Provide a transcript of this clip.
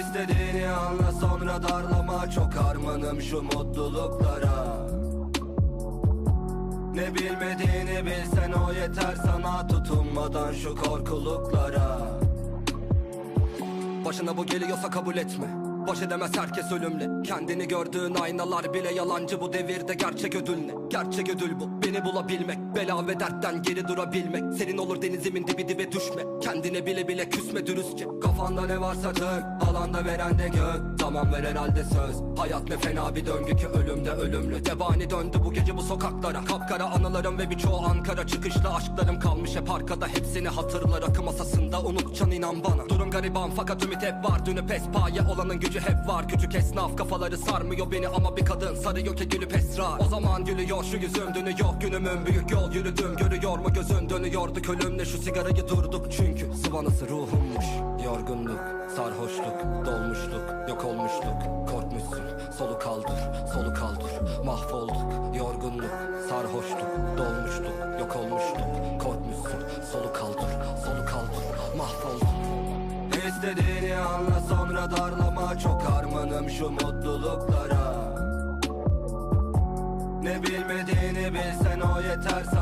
İstediğini anla sonra darlama. Çok harmanım şu mutluluklara. Ne bilmediğini bilsen o yeter sana. Tutunmadan şu korkuluklara. Başına bu geliyorsa kabul etme Baş edemez herkes ölümle. Kendini gördüğün aynalar bile yalancı. Bu devirde gerçek ödül ne? Gerçek ödül bu. Beni bulabilmek Bela ve dertten geri durabilmek. Senin olur denizimin dibi dibe düşme. Kendine bile bile küsme dürüstçe. Kafanda ne varsa tök Alanda veren de gök Zaman ver herhalde söz. Hayat ne fena bir döngü ki ölümde ölümlü. Tebani döndü bu gece bu sokaklara. Kapkara anılarım ve birçoğu Ankara. Çıkışlı aşklarım kalmış hep arkada. Hepsini hatırlar akı masasında. Unutcan inan bana. Durum gariban fakat ümit hep var. Dünü pespaye olanın gücü hep var. Küçük esnaf kafaları sarmıyor beni Ama bir kadın sarıyor ki gülüp esrar. O zaman gülüyor şu yüzüm dünü yok Günümün büyük yol yürüdüm. Görüyor mu gözün dönüyordu. Ölümle Şu sigarayı durduk çünkü. Sıvanası ruhummuş. Yorgunluk, sarhoşluk, dolmuşluk Yok olmuşluk, korkmuşsun Solu kaldır, solu kaldır. Mahvolduk, yorgunluk, sarhoşluk. Dolmuşluk, yok olmuşluk. Korkmuşsun, solu kaldır, solu kaldır. Mahvolduk. İstediğini anla sonra darlama. Çok harmanım şu mutluluklara. Ne bilmediğini bilsen o yeter sana